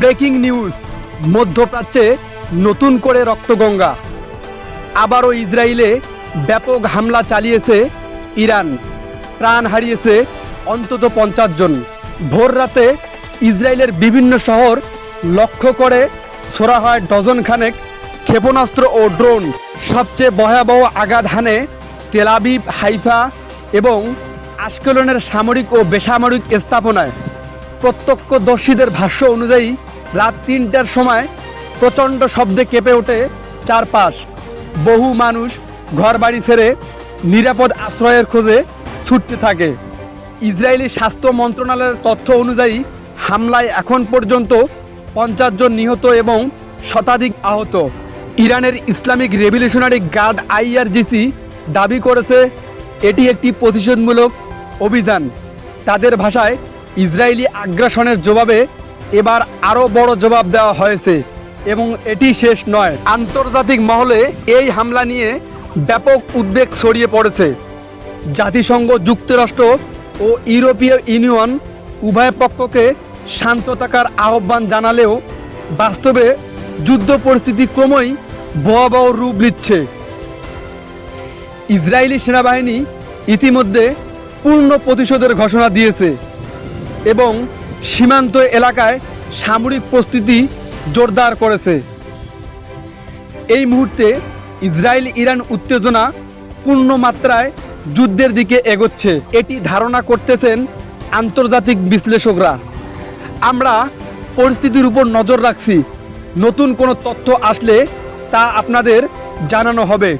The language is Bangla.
Breaking news. মধ্যপ্রাচ্যে নতুন করে রক্তগঙ্গা। আবারও ইসরায়েলে ব্যাপক হামলা চালিয়েছে ইরান। প্রাণ হারিয়েছে অন্তত পঞ্চাশ জন। ভোর রাতে ইসরায়েলের বিভিন্ন শহর লক্ষ্য করে ছোড়া হয় ডজন খানেক ক্ষেপণাস্ত্র ও ড্রোন। সবচেয়ে ভয়াবহ আঘাত হানে তেলাবিব হাইফা এবং আশকেলনের সামরিক ও বেসামরিক স্থাপনায়। প্রত্যক্ষদর্শীদের ভাষ্য অনুযায়ী রাত তিনটার সময় প্রচণ্ড শব্দে কেঁপে ওঠে চারপাশ। বহু মানুষ ঘরবাড়ি ছেড়ে নিরাপদ আশ্রয়ের খোঁজে ছুটতে থাকে। ইসরায়েলি স্বাস্থ্য মন্ত্রণালয়ের তথ্য অনুযায়ী হামলায় এখন পর্যন্ত পঞ্চাশ জন নিহত এবং শতাধিক আহত। ইরানের ইসলামিক রেভলিউশনারি গার্ড আইআরজিসি দাবি করেছে, এটি একটি প্রতিশোধমূলক অভিযান। তাদের ভাষায় ইসরায়েলি আগ্রাসনের জবাবে এবার আরও বড় জবাব দেওয়া হয়েছে এবং এটি শেষ নয়। আন্তর্জাতিক মহলে এই হামলা নিয়ে ব্যাপক উদ্বেগ ছড়িয়ে পড়েছে। জাতিসংঘ, যুক্তরাষ্ট্র ও ইউরোপীয় ইউনিয়ন উভয় পক্ষকে শান্ত থাকার আহ্বান জানালেও বাস্তবে যুদ্ধ পরিস্থিতি ক্রমেই ভয়াবহ রূপ নিচ্ছে। ইসরায়েলি সেনাবাহিনী ইতিমধ্যে পূর্ণ প্রতিশোধের ঘোষণা দিয়েছে এবং সীমান্ত এলাকায় সামরিক প্রস্তুতি জোরদার করেছে। এই মুহূর্তে ইসরায়েল ইরান উত্তেজনা পূর্ণ মাত্রায় যুদ্ধের দিকে এগোচ্ছে। এটি ধারণা করতেছেন আন্তর্জাতিক বিশ্লেষকরা। আমরা পরিস্থিতির উপর নজর রাখছি। নতুন কোনো তথ্য আসলে তা আপনাদের জানানো হবে।